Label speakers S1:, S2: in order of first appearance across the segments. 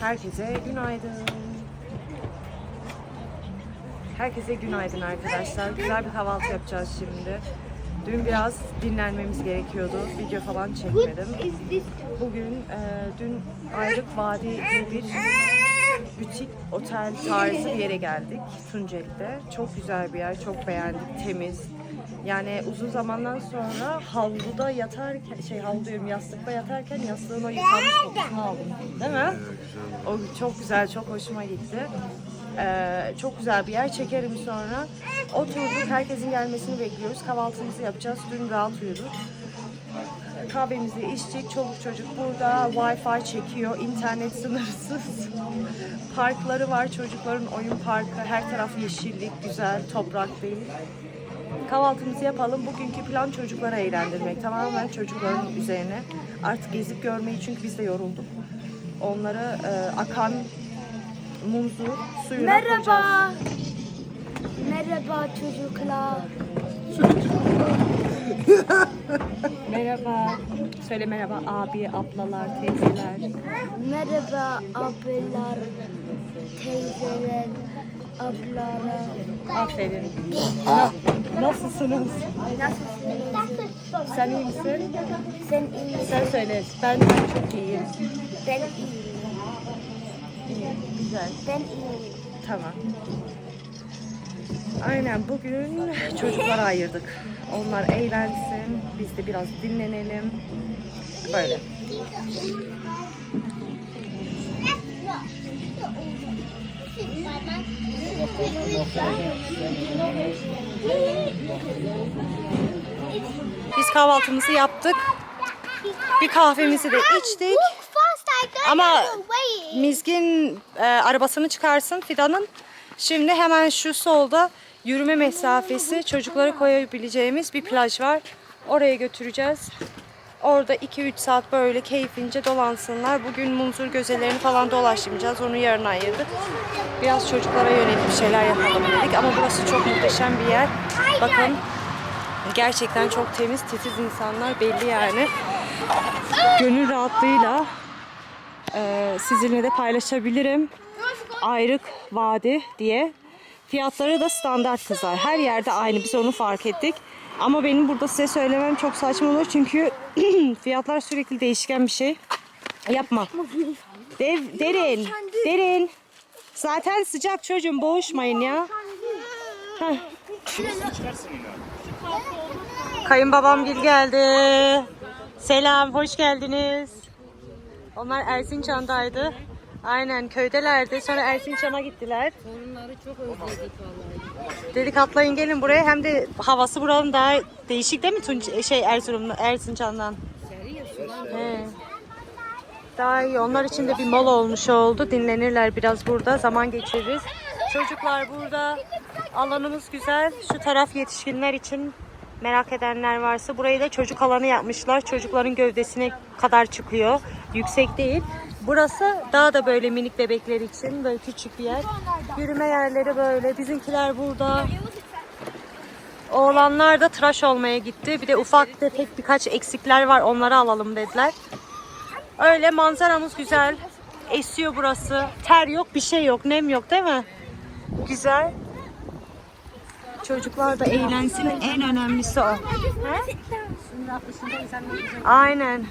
S1: Herkese günaydın. Herkese günaydın arkadaşlar. Güzel bir kahvaltı yapacağız şimdi. Dün biraz dinlenmemiz gerekiyordu. Video falan çekmedim. Bugün e, dün Ayrık Vadi bir butik otel tarzı bir yere geldik Tunceli'de. Çok güzel bir yer, çok beğendik, temiz. Yani uzun zamandan sonra havluda yatarken, şey havlu diyorum yastıkta yatarken yastığın o yıkanmış kokusunu aldım. Değil mi? O çok güzel, çok hoşuma gitti. Ee, çok güzel bir yer. Çekerim sonra. Oturduk, herkesin gelmesini bekliyoruz. Kahvaltımızı yapacağız. Dün rahat uyuduk. Kahvemizi içtik. Çoluk çocuk burada. Wi-Fi çekiyor. internet sınırsız. Parkları var. Çocukların oyun parkı. Her taraf yeşillik, güzel. Toprak değil. Kahvaltımızı yapalım. Bugünkü plan çocuklara eğlendirmek. Tamamen çocukların üzerine. Artık gezip görmeyi çünkü biz de yorulduk. Onları e, akan muzu suyuna koyacağız.
S2: Merhaba. Merhaba çocuklar.
S1: Merhaba. Söyle merhaba abi, ablalar, teyzeler.
S2: Merhaba abiler, teyzeler, ablara.
S1: Aferin. Na- nasılsınız?
S2: Nasılsınız?
S1: Sen iyi misin?
S2: Sen iyi misin?
S1: Sen söyle. Ben, ben çok iyiyim.
S2: Ben iyiyim.
S1: İyi, güzel.
S2: Ben iyiyim.
S1: Tamam. Aynen bugün çocuklara ayırdık. Onlar eğlensin, biz de biraz dinlenelim. Böyle. Biz kahvaltımızı yaptık. Bir kahvemizi de içtik. Ama Mizgin e, arabasını çıkarsın Fidan'ın. Şimdi hemen şu solda yürüme mesafesi çocukları koyabileceğimiz bir plaj var. Oraya götüreceğiz. Orada 2-3 saat böyle keyfince dolansınlar. Bugün munzur gözelerini falan dolaşmayacağız. Onu yarın ayırdık. Biraz çocuklara yönelik bir şeyler yapalım dedik. Ama burası çok muhteşem bir yer. Bakın gerçekten çok temiz, titiz insanlar belli yani. Gönül rahatlığıyla ee, sizinle de paylaşabilirim. Ayrık Vadi diye. Fiyatları da standart kızlar. Her yerde aynı. Biz onu fark ettik. Ama benim burada size söylemem çok saçma olur. Çünkü fiyatlar sürekli değişken bir şey. Yapma. Dev, derin. Derin. Zaten sıcak çocuğum. Boğuşmayın ya. Heh. Kayınbabam gel geldi. Selam, hoş geldiniz. Onlar Erzincan'daydı. Aynen köydelerdi. Sonra Erzincan'a gittiler.
S3: Torunları çok özledik vallahi.
S1: Dedik atlayın gelin buraya. Hem de havası buranın daha değişik değil mi Tunç şey Erzurum'da Erzincan'dan? He. Daha iyi. Onlar için de bir mola olmuş oldu. Dinlenirler biraz burada. Zaman geçiririz. Çocuklar burada. Alanımız güzel. Şu taraf yetişkinler için merak edenler varsa. Burayı da çocuk alanı yapmışlar. Çocukların gövdesine kadar çıkıyor. Yüksek değil. Burası daha da böyle minik bebekler için böyle küçük bir yer. Yürüme yerleri böyle. Bizimkiler burada. Oğlanlar da tıraş olmaya gitti. Bir de ufak tefek birkaç eksikler var. Onları alalım dediler. Öyle manzaramız güzel. Esiyor burası. Ter yok, bir şey yok, nem yok değil mi? Güzel. Çocuklar da eğlensin. En önemlisi o. Aynen.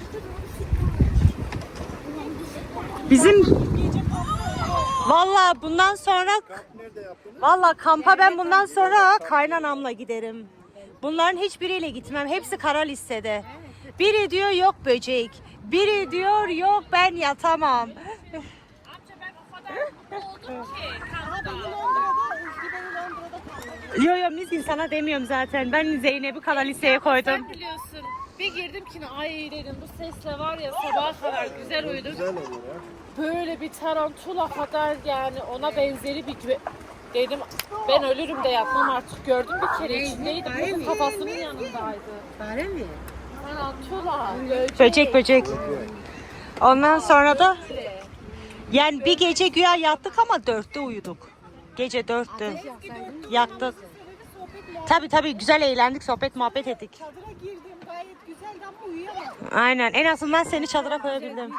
S1: Bizim Valla bundan sonra Valla kampa ben bundan sonra kaynanamla giderim. Bunların hiçbiriyle gitmem. Hepsi kara listede. Biri diyor yok böcek. Biri diyor yok ben yatamam. Yo yo Mizgin sana demiyorum zaten. Ben Zeynep'i kara listeye koydum.
S3: Sen biliyorsun. Bir girdim ki ay dedim bu sesle var ya sabaha kadar güzel uyudum. Böyle bir tarantula kadar yani ona benzeri bir gü- dedim ben ölürüm de yapmam artık gördüm bir kere içindeydi bunun kafasının yanındaydı.
S4: Fare mi?
S3: Tarantula. Böcek
S1: böcek. Ondan sonra da yani bir gece güya yattık ama dörtte uyuduk. Gece dörtte. Yaktık. Tabi tabi güzel eğlendik, sohbet muhabbet ettik.
S4: Çadıra girdim gayet güzeldi ama uyuyamadım.
S1: Aynen. En azından seni çadıra koyabildim.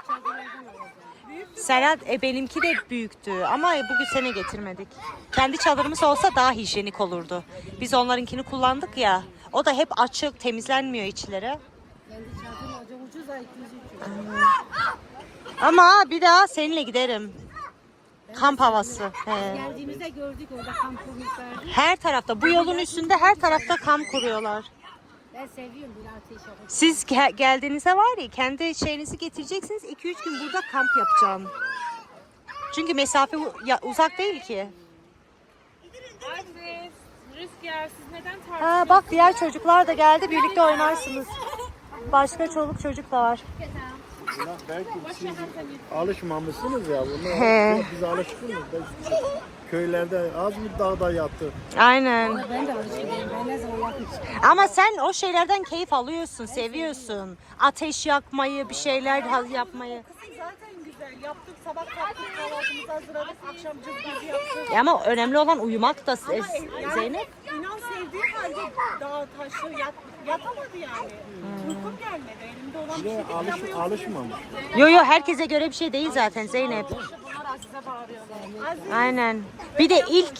S1: Serhat e, benimki de büyüktü ama bugün sene getirmedik. Kendi çadırımız olsa daha hijyenik olurdu. Biz onlarınkini kullandık ya. O da hep açık, temizlenmiyor içleri. Ama bir daha seninle giderim. Kamp havası. He.
S4: Geldiğimizde gördük orada kamp kurmuşlardı.
S1: Her tarafta, bu yolun üstünde her tarafta kamp kuruyorlar.
S4: Ben seviyorum böyle ateş.
S1: Siz ge- geldiğinizde var ya kendi şeyinizi getireceksiniz. 2-3 gün burada kamp yapacağım. Çünkü mesafe u- ya, uzak değil ki.
S3: Agnes, Rüzgar siz neden tartışıyorsunuz?
S1: Ha bak diğer çocuklar da geldi. Birlikte oynarsınız. Başka çoluk çocuk da var.
S5: Buna belki siz alışmamışsınız ya buna.
S1: He.
S5: Biz alışkınız. Biz köylerde az mı dağda yattı?
S1: Aynen.
S4: Ben de alışıyorum. Ben ne zaman yapmışım.
S1: Ama sen o şeylerden keyif alıyorsun, seviyorsun. Ateş yakmayı, bir şeyler yapmayı.
S3: Zaten güzel. Yaptık sabah kalktık kahvaltımızı hazırladık. Akşam cızgızı yaptık.
S1: Ya ama önemli olan uyumak da e, Zeynep.
S3: İnan sevdiği halde dağ taşı yat, yatamadı yani.
S1: Hmm.
S3: Uykum gelmedi. Elimde olan
S5: Bir
S3: şey
S5: alış, alışmamış.
S1: Yo yo herkese göre bir şey değil zaten Zeynep.
S3: Aziz
S1: Aynen. Bir de ilk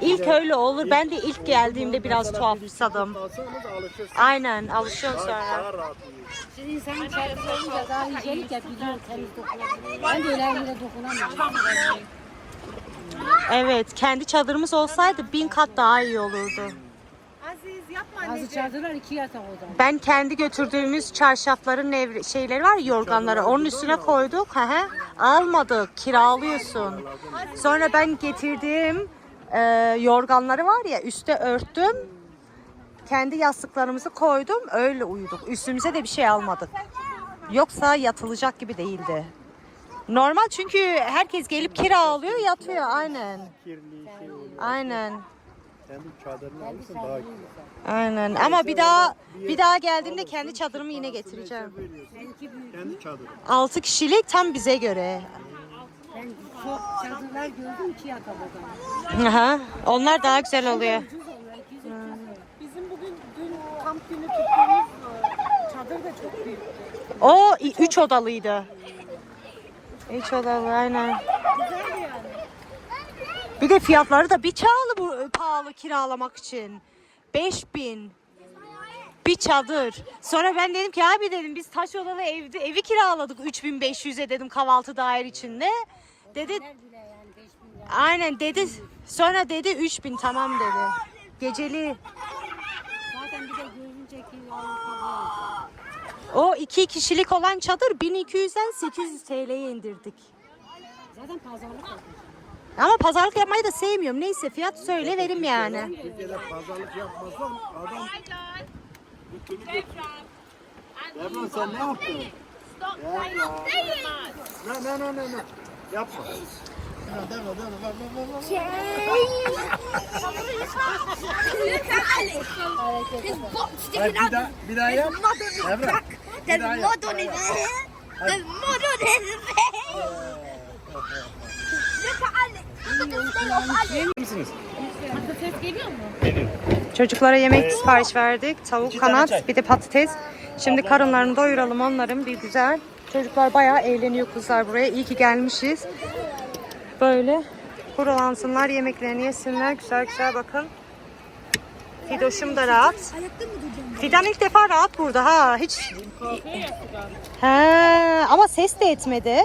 S1: ilk öyle olur. Ben de ilk geldiğimde biraz tuhafsadım.
S5: Kalsanız alışırsınız.
S1: Aynen alışıyorsun sonra.
S5: Daha rahat uyuyor.
S4: Şimdi insan içerisinde olunca daha hijyenik ya biliyor temiz dokunabilir. Ben de öyle dokunamıyorum.
S1: Evet kendi çadırımız olsaydı bin kat daha iyi olurdu.
S3: Aziz yapma
S4: Bazı
S3: anneciğim.
S4: çadırlar iki yatak oda.
S1: Ben kendi götürdüğümüz çarşafların nevre- şeyleri var ya, yorganları onun üstüne koyduk. Hı hı. Almadık kiralıyorsun. Sonra ben getirdiğim e, yorganları var ya üste örttüm. Kendi yastıklarımızı koydum öyle uyuduk. Üstümüze de bir şey almadık. Yoksa yatılacak gibi değildi. Normal çünkü herkes gelip kiralıyor yatıyor aynen. Aynen.
S5: Çadırını daha.
S1: Aynen ama bir daha bir daha geldiğimde kendi çadırımı yine getireceğim.
S5: Kendi çadırı.
S1: 6 kişilik tam bize göre.
S4: Ben çok çadırlar gördüm iki yatak oda.
S1: Aha, onlar daha güzel oluyor.
S4: Ucuz onlar 200 300
S3: Bizim bugün dün kamp günü tuttuğumuz e, çadır da çok büyüktü.
S1: O 3 odalıydı. 3 odalı aynen. Bir de fiyatları da bir çağlı bu pahalı kiralamak için. 5000 bir çadır. Sonra ben dedim ki abi dedim biz taş odalı evde evi kiraladık 3500'e dedim kahvaltı daire içinde. Dedi
S4: bile yani 5000 lira.
S1: aynen dedi. Sonra dedi 3000 tamam dedi. Geceli.
S4: Zaten bir de görünce ki
S1: O iki kişilik olan çadır 1200'den 800 TL'ye indirdik.
S4: Zaten pazarlık yapmış.
S1: Ama pazarlık yapmayı da sevmiyorum. Neyse fiyat söyle verim yani.
S5: Türkiye'de pazarlık yapmazsan adam... Devran sen ne yaptın? Ne ne ne ne ne. Yapma. Hayır, bir daha, bir daha yap. Devran. Bir daha yap. Misiniz?
S3: Patates geliyor mu?
S1: Çocuklara yemek sipariş verdik. Tavuk kanat bir de patates. Şimdi karınlarını doyuralım onların bir güzel. Çocuklar bayağı eğleniyor kızlar buraya. İyi ki gelmişiz. Böyle kurulansınlar, yemeklerini yesinler. Güzel güzel bakın. Fidoş'um da rahat. Fidan ilk defa rahat burada ha. Hiç He, ama ses de etmedi.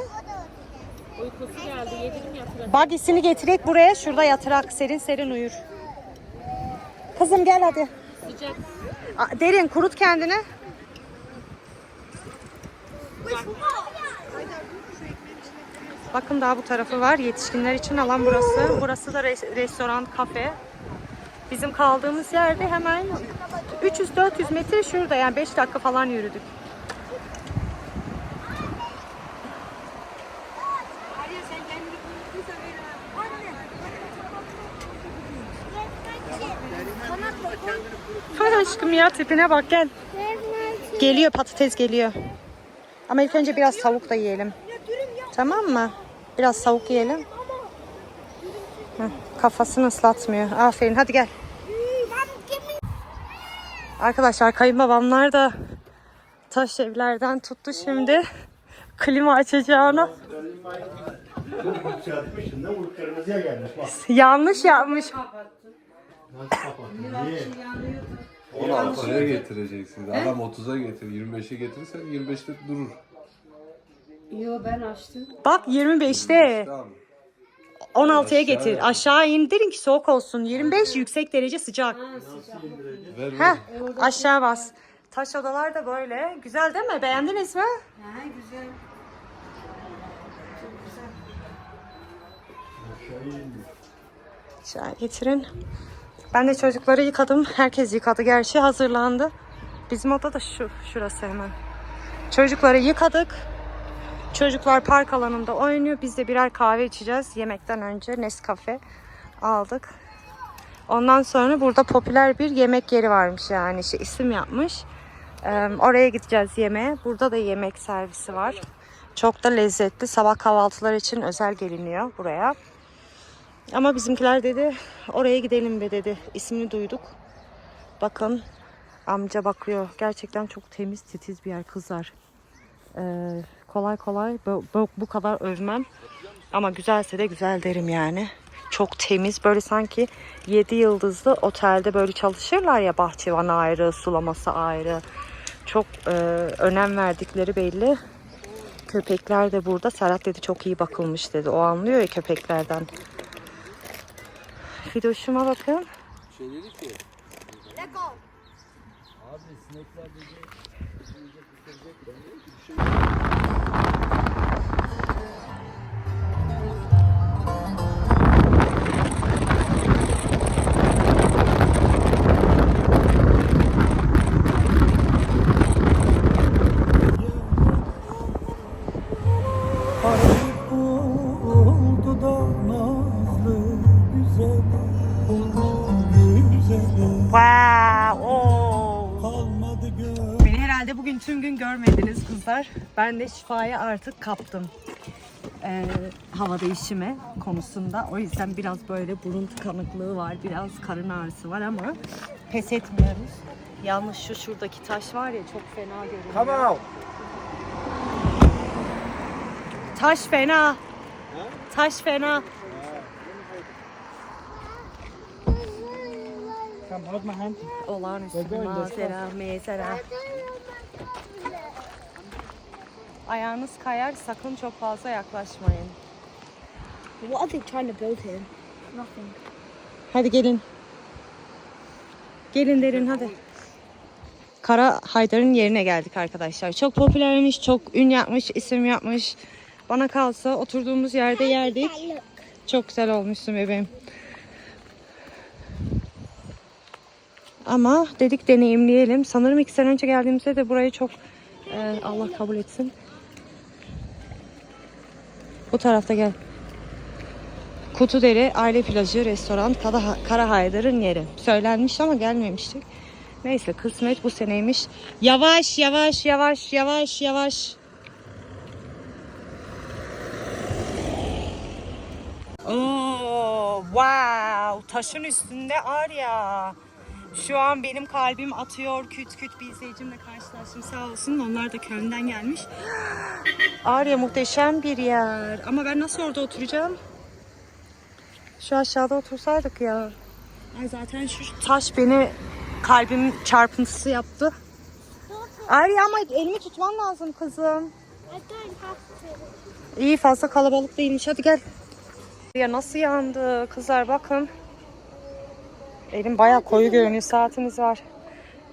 S3: Uykusu geldi. Yedirim yatırım.
S1: Bagisini getirek buraya. Şurada yatırak serin serin uyur. Kızım gel hadi.
S3: Sıcak.
S1: A- Derin kurut kendini. Bakın daha bu tarafı var. Yetişkinler için alan burası. Burası da res- restoran, kafe. Bizim kaldığımız yerde hemen 300-400 metre şurada. Yani 5 dakika falan yürüdük. Hadi aşkım ya tipine bak gel. Geliyor patates geliyor. Ama ilk önce biraz tavuk da yiyelim. Tamam mı? Biraz tavuk yiyelim. Heh, kafasını ıslatmıyor. Aferin hadi gel. Arkadaşlar kayınbabamlar da taş evlerden tuttu şimdi. klima
S5: bak.
S1: Yanlış yapmış.
S5: Nasıl kapattın? Niye?
S6: 16'ya getireceksin. Adam 30'a getir. 25'e getirirsen 25'te durur.
S4: Yo ben açtım.
S1: Bak 25'te.
S6: Tamam.
S1: 16'ya getir. Aşağı indirin ki soğuk olsun. 25 yüksek derece sıcak. Heh, aşağı bas. Taş odalar da böyle. Güzel değil mi? Beğendiniz mi?
S4: Ha güzel.
S1: Aşağı getirin. Ben de çocukları yıkadım. Herkes yıkadı. Gerçi hazırlandı. Bizim oda da şu. Şurası hemen. Çocukları yıkadık. Çocuklar park alanında oynuyor. Biz de birer kahve içeceğiz. Yemekten önce Nescafe aldık. Ondan sonra burada popüler bir yemek yeri varmış yani. Şey, isim yapmış. Ee, oraya gideceğiz yemeğe. Burada da yemek servisi var. Çok da lezzetli. Sabah kahvaltılar için özel geliniyor buraya. Ama bizimkiler dedi oraya gidelim be dedi. İsmini duyduk. Bakın amca bakıyor. Gerçekten çok temiz titiz bir yer kızlar. Ee, kolay kolay bu, bu, bu kadar övmem. Ama güzelse de güzel derim yani. Çok temiz böyle sanki 7 yıldızlı otelde böyle çalışırlar ya bahçıvan ayrı, sulaması ayrı. Çok e, önem verdikleri belli. Köpekler de burada. Serhat dedi çok iyi bakılmış dedi. O anlıyor ya köpeklerden. Fidoşuma bakın.
S6: Şey dedi ki.
S5: oldu
S1: bugün tüm gün görmediniz kızlar. Ben de şifayı artık kaptım. Ee, hava değişimi konusunda. O yüzden biraz böyle burun tıkanıklığı var. Biraz karın ağrısı var ama pes etmiyoruz. Yalnız şu şuradaki taş var ya çok fena görünüyor.
S5: Come out.
S1: Taş fena. Taş fena. Olağanüstü bir manzara, mezara. Ayağınız kayar, sakın çok fazla yaklaşmayın.
S2: What are they trying to build here? Nothing.
S1: Hadi gelin. Gelin derin hadi. Kara Haydar'ın yerine geldik arkadaşlar. Çok popülermiş, çok ün yapmış, isim yapmış. Bana kalsa oturduğumuz yerde yerdik. Çok güzel olmuşsun bebeğim. Ama dedik deneyimleyelim. Sanırım iki sene önce geldiğimizde de burayı çok e, Allah kabul etsin. Bu tarafta gel. Kutudere Aile Plajı Restoran Kara, Kara Haydar'ın yeri. Söylenmiş ama gelmemiştik. Neyse kısmet bu seneymiş. Yavaş yavaş yavaş yavaş yavaş. Oo, wow. Taşın üstünde Arya. Şu an benim kalbim atıyor küt küt bir izleyicimle karşılaştım sağ olsun. Onlar da Köln'den gelmiş. Arya muhteşem bir yer. Ama ben nasıl orada oturacağım? Şu aşağıda otursaydık ya. Ay zaten şu taş beni kalbim çarpıntısı yaptı. Arya ama elimi tutman lazım kızım. İyi fazla kalabalık değilmiş. Hadi gel. Ya nasıl yandı kızlar bakın. Elim bayağı koyu görünüyor. Saatimiz var.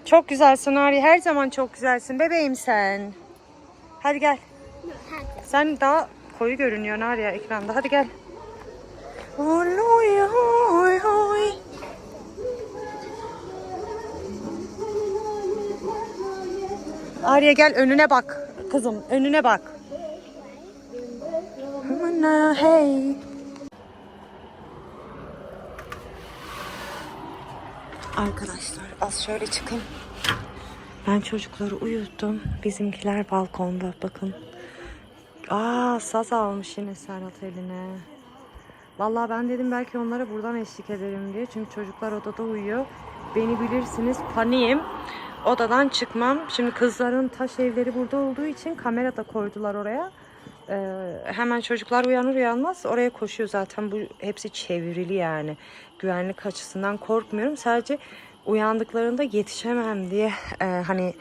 S1: Çok güzelsin Arya. Her zaman çok güzelsin bebeğim sen. Hadi gel. Sen daha koyu görünüyorsun Arya ekranda. Hadi gel. Oy, gel önüne bak. Kızım önüne bak. Hey. Arkadaşlar az şöyle çıkın. Ben çocukları uyuttum. Bizimkiler balkonda bakın. Aa saz almış yine Serhat eline. Vallahi ben dedim belki onlara buradan eşlik ederim diye. Çünkü çocuklar odada uyuyor. Beni bilirsiniz paniğim. odadan çıkmam. Şimdi kızların taş evleri burada olduğu için kamera da koydular oraya. Ee, hemen çocuklar uyanır uyanmaz oraya koşuyor zaten. Bu hepsi çevrili yani. Güvenlik açısından korkmuyorum. Sadece uyandıklarında yetişemem diye e, hani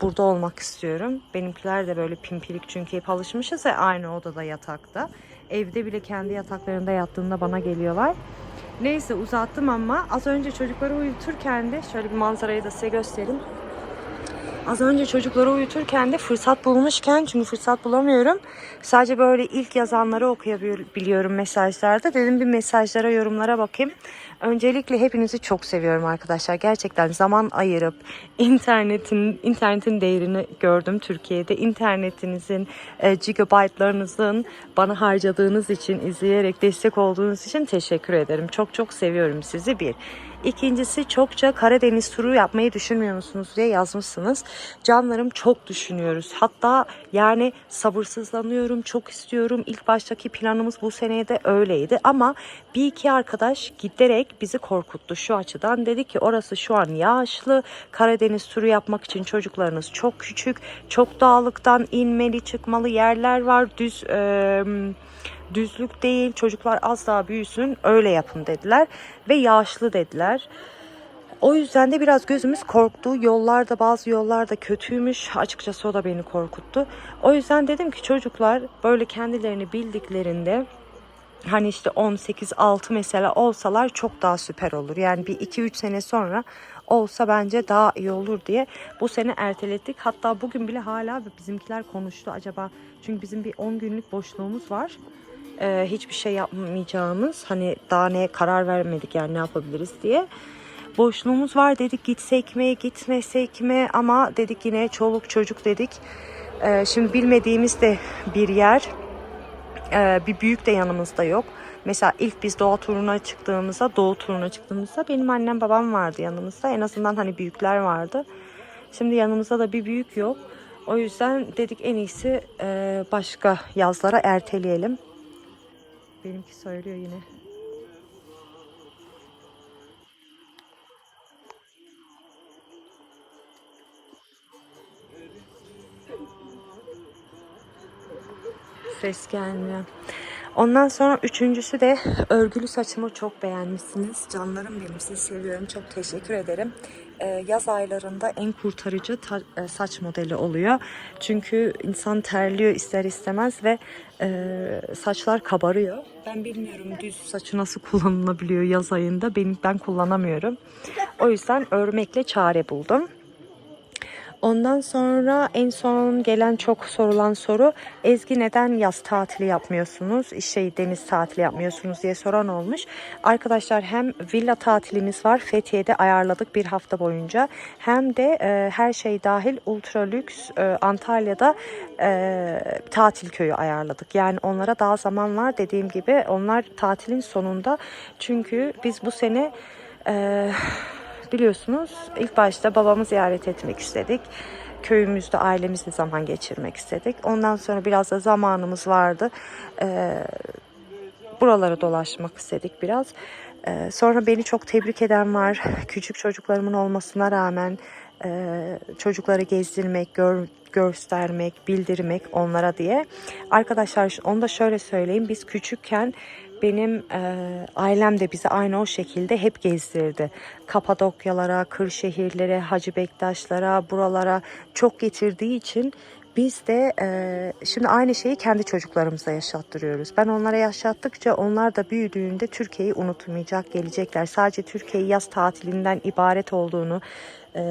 S1: burada olmak istiyorum. Benimkiler de böyle pimpirik çünkü hep alışmışız ya aynı odada yatakta. Evde bile kendi yataklarında yattığında bana geliyorlar. Neyse uzattım ama az önce çocukları uyuturken de şöyle bir manzarayı da size göstereyim Az önce çocukları uyuturken de fırsat bulmuşken çünkü fırsat bulamıyorum. Sadece böyle ilk yazanları okuyabiliyorum mesajlarda. Dedim bir mesajlara, yorumlara bakayım. Öncelikle hepinizi çok seviyorum arkadaşlar. Gerçekten zaman ayırıp internetin internetin değerini gördüm Türkiye'de. İnternetinizin, e, gigabaytlarınızın bana harcadığınız için, izleyerek destek olduğunuz için teşekkür ederim. Çok çok seviyorum sizi bir. İkincisi çokça Karadeniz turu yapmayı düşünmüyor musunuz diye yazmışsınız. Canlarım çok düşünüyoruz. Hatta yani sabırsızlanıyorum, çok istiyorum. İlk baştaki planımız bu seneye de öyleydi. Ama bir iki arkadaş giderek bizi korkuttu şu açıdan. Dedi ki orası şu an yağışlı. Karadeniz turu yapmak için çocuklarınız çok küçük. Çok dağlıktan inmeli çıkmalı yerler var. Düz... eee düzlük değil çocuklar az daha büyüsün öyle yapın dediler ve yağışlı dediler. O yüzden de biraz gözümüz korktu. Yollarda bazı yollarda kötüymüş. Açıkçası o da beni korkuttu. O yüzden dedim ki çocuklar böyle kendilerini bildiklerinde hani işte 18 6 mesela olsalar çok daha süper olur. Yani bir 2 3 sene sonra olsa bence daha iyi olur diye bu sene ertelettik. Hatta bugün bile hala bizimkiler konuştu acaba çünkü bizim bir 10 günlük boşluğumuz var. Ee, hiçbir şey yapmayacağımız hani daha ne karar vermedik yani ne yapabiliriz diye. Boşluğumuz var dedik gitsek mi gitmesek mi ama dedik yine çoluk çocuk dedik. Ee, şimdi bilmediğimiz de bir yer. Ee, bir büyük de yanımızda yok. Mesela ilk biz doğa turuna çıktığımızda, doğu turuna çıktığımızda benim annem babam vardı yanımızda. En azından hani büyükler vardı. Şimdi yanımızda da bir büyük yok. O yüzden dedik en iyisi e, başka yazlara erteleyelim. Benimki söylüyor yine. Ses gelmiyor. Ondan sonra üçüncüsü de örgülü saçımı çok beğenmişsiniz. Canlarım benim sizi seviyorum. Çok teşekkür ederim. Ee, yaz aylarında en kurtarıcı ta- e, saç modeli oluyor. Çünkü insan terliyor ister istemez ve e, saçlar kabarıyor. Ben bilmiyorum düz saçı nasıl kullanılabiliyor yaz ayında. Benim, ben kullanamıyorum. O yüzden örmekle çare buldum. Ondan sonra en son gelen çok sorulan soru Ezgi neden yaz tatili yapmıyorsunuz? Şey deniz tatili yapmıyorsunuz diye soran olmuş. Arkadaşlar hem villa tatilimiz var Fethiye'de ayarladık bir hafta boyunca. Hem de e, her şey dahil ultra lüks e, Antalya'da e, tatil köyü ayarladık. Yani onlara daha zaman var dediğim gibi onlar tatilin sonunda. Çünkü biz bu sene e, biliyorsunuz ilk başta babamı ziyaret etmek istedik. Köyümüzde ailemizle zaman geçirmek istedik. Ondan sonra biraz da zamanımız vardı. Ee, buralara dolaşmak istedik biraz. Ee, sonra beni çok tebrik eden var. Küçük çocuklarımın olmasına rağmen e, çocukları gezdirmek, gör, göstermek, bildirmek onlara diye. Arkadaşlar onu da şöyle söyleyeyim. Biz küçükken benim e, ailem de bizi aynı o şekilde hep gezdirdi. Kapadokyalara, Kırşehirlere, Hacı Bektaşlara, buralara çok getirdiği için biz de e, şimdi aynı şeyi kendi çocuklarımıza yaşattırıyoruz. Ben onlara yaşattıkça onlar da büyüdüğünde Türkiye'yi unutmayacak, gelecekler. Sadece Türkiye'yi yaz tatilinden ibaret olduğunu, e,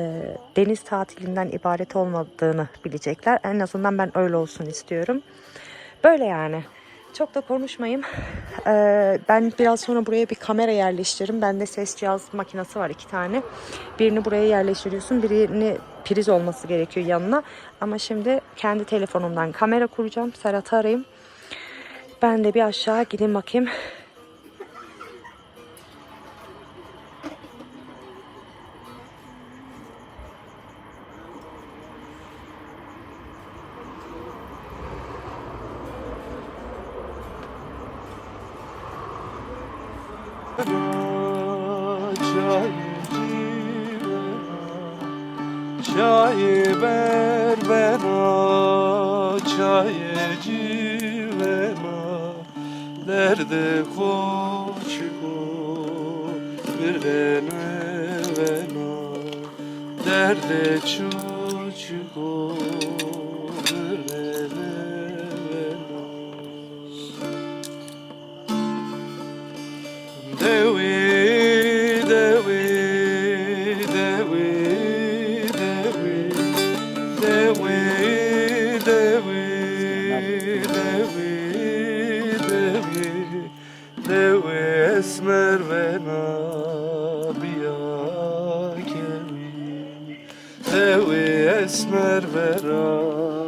S1: deniz tatilinden ibaret olmadığını bilecekler. En azından ben öyle olsun istiyorum. Böyle yani. Çok da konuşmayayım. Ee, ben biraz sonra buraya bir kamera yerleştiririm. Bende ses cihaz makinesi var iki tane. Birini buraya yerleştiriyorsun. Birini priz olması gerekiyor yanına. Ama şimdi kendi telefonumdan kamera kuracağım. Serhat'ı arayayım. Ben de bir aşağı gideyim bakayım.
S6: derde koçgo birene vena derde çocugo sevi esmer vera.